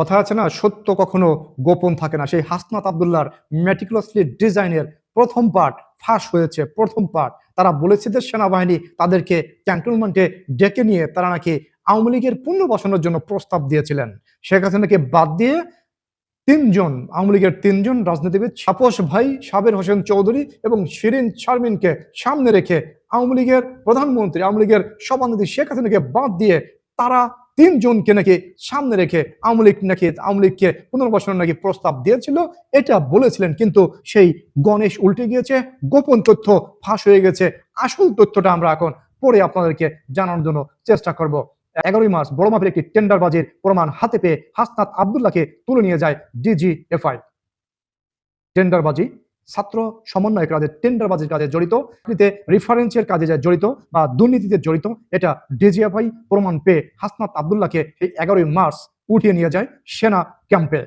কথা আছে না, সত্য কখনো গোপন থাকে না। সেই হাসনাত আবদুল্লাহর ম্যাটিকুলাসলি ডিজাইনের প্রথম পার্ট ফাঁস হয়েছে, প্রথম পার্ট তারা বলেছে যে সেনাবাহিনী তাদেরকে ক্যান্টনমেন্টে ডেকে নিয়ে তারা নাকি আওয়ামী লীগের পুনর্বাসনের জন্য প্রস্তাব দিয়েছিলেন। শেখ হাসিনাকে বাদ দিয়ে তিনজন, আওয়ামী লীগের তিনজন রাজনীতিবিদ সাপোস ভাই সাবের হোসেন চৌধুরী এবং শিরিন শারমিনকে সামনে রেখে আওয়ামী লীগের প্রধানমন্ত্রী, আওয়ামী লীগের সভাপতি শেখ হাসিনাকে বাদ দিয়ে তারা তিনজনকে নাকি সামনে রেখে আওয়ামী লীগ নাকি, আওয়ামী লীগকে পুনর্বাসনের নাকি প্রস্তাব দিয়েছিল, এটা বলেছিলেন কিন্তু সেই গণেশ উল্টে গিয়েছে, গোপন তথ্য ফাঁস হয়ে গেছে। আসল তথ্যটা আমরা এখন পরে আপনাদেরকে জানানোর জন্য চেষ্টা করব। এগারোই মার্চ বড় মাপের একটি টেন্ডারবাজির প্রমাণ হাতে পেয়ে হাসনাত আবদুল্লাহকে তুলে নিয়ে যায় ডিজিএফআই। টেন্ডারবাজি ছাত্র সমন্বয়ক কাজে টেন্ডারবাজির কাজে জড়িত রেফারেন্সের কাজে যায় জড়িত বা দুর্নীতিতে জড়িত, এটা ডিজিএফআই প্রমাণ পেয়ে হাসনাত আবদুল্লাহকে এই এগারোই মার্চ উঠিয়ে নিয়ে যায় সেনা ক্যাম্পে।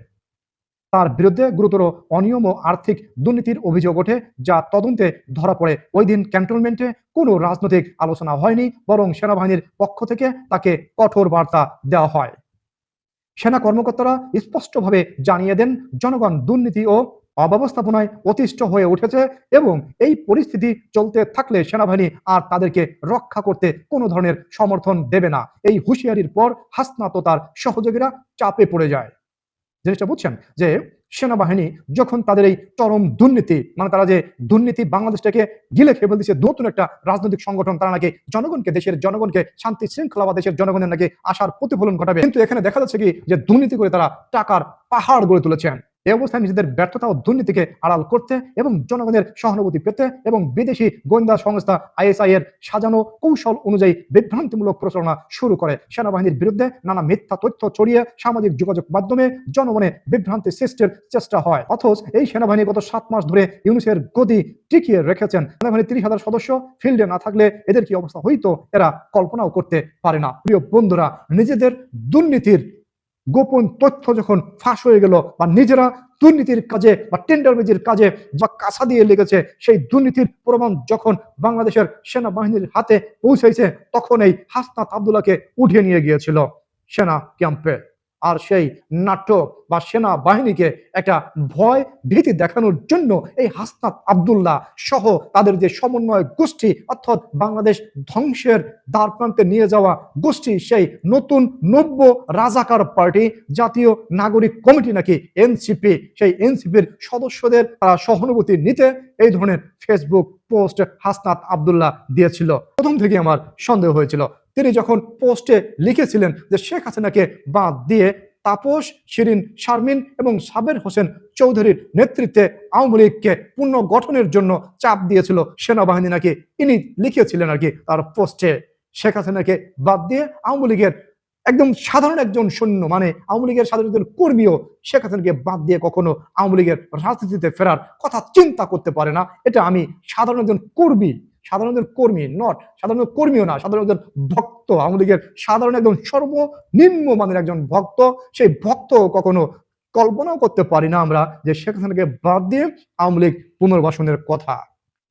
তার বিরুদ্ধে গুরুতর অনিয়ম ও আর্থিক দুর্নীতির অভিযোগ ওঠে, যা তদন্তে ধরা পড়ে। ওই দিন ক্যান্টনমেন্টে কোনো রাজনৈতিক আলোচনা হয়নি, বরং সেনাবাহিনীর পক্ষ থেকে তাকে কঠোর বার্তা দেওয়া হয়। সেনা কর্মকর্তারা স্পষ্টভাবে জানিয়ে দেন, জনগণ দুর্নীতি ও অব্যবস্থাপনায় অতিষ্ঠ হয়ে উঠেছে এবং এই পরিস্থিতি চলতে থাকলে সেনাবাহিনী আর তাদেরকে রক্ষা করতে কোনো ধরনের সমর্থন দেবে না। এই হুঁশিয়ারির পর হাসনাত তার সহযোগীরা চাপে পড়ে যায়। জিনিসটা বুঝছেন? যে সেনাবাহিনী যখন তাদের এই চরম দুর্নীতি মানে তারা যে দুর্নীতি বাংলাদেশটাকে গিলে খেয়ে ফেলতেছে, নতুন একটা রাজনৈতিক সংগঠন তারা নাকি জনগণকে, দেশের জনগণকে শান্তি শৃঙ্খলা বা দেশের জনগণের নাকি আশার প্রতিফলন ঘটাবে। কিন্তু এখানে দেখা যাচ্ছে কি? যে দুর্নীতি করে তারা টাকার পাহাড় গড়ে তুলেছেন। এই অবস্থায় নিজেদের ব্যর্থতা ও দুর্নীতিকে আড়াল করতে এবং জনগণের সহানুভূতি পেতে এবং বিদেশি গোয়েন্দা সংস্থা আইএসআই এর সাজানো কৌশল অনুযায়ী বিভ্রান্তিমূলক প্রচারণা শুরু করে। সেনাবাহিনীর বিরুদ্ধে নানা মিথ্যা তথ্য ছড়িয়ে সামাজিক যোগাযোগ মাধ্যমে জনমনে বিভ্রান্তি সৃষ্টির চেষ্টা হয়। অথচ এই সেনাবাহিনী গত সাত মাস ধরে ইউনিসের গতি টিকিয়ে রেখেছেন। সেনাবাহিনী তিরিশ হাজার সদস্য ফিল্ডে না থাকলে এদের কি অবস্থা হইতো? এরা কল্পনাও করতে পারে না। প্রিয় বন্ধুরা, নিজেদের দুর্নীতির গোপন তথ্য যখন ফাঁস হয়ে গেল বা নিজেরা দুর্নীতির কাজে বা টেন্ডারবাজির কাজে বা কাঁচা দিয়ে লেগেছে, সেই দুর্নীতির প্রমাণ যখন বাংলাদেশের সেনাবাহিনীর হাতে পৌঁছেছে তখন এই হাসনাত আবদুল্লাহকে উঠিয়ে নিয়ে গিয়েছিল সেনা ক্যাম্পে। আর সেই নাটক বা সেনা বাহিনীকে একটা ভয় ভীতি দেখানোর জন্য এই হাসনাত আবদুল্লাহ সহ তাদের যে সমন্বয় গোষ্ঠী, অর্থাৎ বাংলাদেশ ধ্বংসের দ্বার প্রান্তে নিয়ে যাওয়া গোষ্ঠী, সেই নতুন নব্য রাজাকার পার্টি, জাতীয় নাগরিক কমিটি নাকি এনসিপি, সেই এনসিপির সদস্যদের তারা সহানুভূতি নিতে এই ধরনের ফেসবুক পোস্ট হাসনাত আবদুল্লাহ দিয়েছিল। প্রথম থেকে আমার সন্দেহ হয়েছিল। তিনি যখন পোস্টে লিখেছিলেন যে শেখ হাসিনাকে বাদ দিয়ে তাপস, শিরিন শারমিন এবং সাবের হোসেন চৌধুরীর নেতৃত্বে আওয়ামী লীগকে পুনর্গঠনের জন্য চাপ দিয়েছিল সেনাবাহিনী নাকি, ইনি লিখেছিলেন আর কি তার পোস্টে। শেখ হাসিনাকে বাদ দিয়ে আওয়ামী লীগের একদম সাধারণ একজন সৈন্য মানে আওয়ামী লীগের সাধারণ কর্মীও শেখ হাসিনাকে বাদ দিয়ে কখনো আওয়ামী লীগের রাজনীতিতে ফেরার কথা চিন্তা করতে পারে না। এটা আমি সাধারণ একজন কর্মী সাধারণ কর্মী নট সাধারণ কর্মীও না, সাধারণ ভক্ত লীগের সাধারণ একজন সর্বনিম্ন মানের একজন ভক্ত, সেই ভক্ত কখনো কল্পনাও করতে পারি না আমরা যে হাসিনাকে বাদ দিয়ে আওয়ামী লীগ পুনর্বাসনের কথা।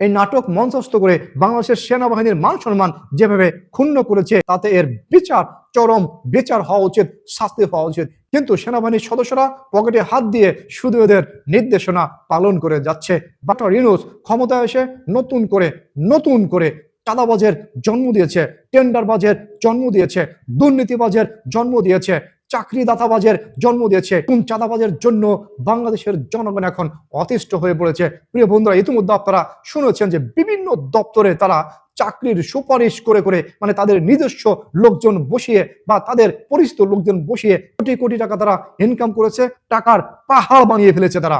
এই নাটক মঞ্চস্থ করে বাংলাদেশের সেনাবাহিনীর মান সম্মান যেভাবে ক্ষুণ্ণ করেছে, তাতে এর বিচার, চরম বিচার হওয়া উচিত, শাস্তি হওয়া উচিত। কিন্তু সেনাবাহিনীর সদস্যরা পকেটে হাত দিয়ে শুধু এদের নির্দেশনা পালন করে যাচ্ছে। ডক্টর ইউনুস ক্ষমতায় এসে নতুন করে নতুন করে চাঁদাবাজের জন্ম দিয়েছে, টেন্ডারবাজের জন্ম দিয়েছে, দুর্নীতিবাজের জন্ম দিয়েছে। চাকরিদাতাবাজের জন্ম দিয়েছে কোন চাঁদাবাজের জন্য বাংলাদেশের জনগণ এখন অতিষ্ঠ হয়ে পড়েছে। প্রিয় বন্ধুরা, ইতিমধ্যে আপনারা শুনেছেন যে বিভিন্ন দপ্তরে তারা চাকরির সুপারিশ করে করে মানে তাদের নিজস্ব লোকজন বসিয়ে বা তাদের পরিচিত লোকজন বসিয়ে কোটি কোটি টাকা তারা ইনকাম করেছে, টাকার পাহাড় বানিয়ে ফেলেছে তারা।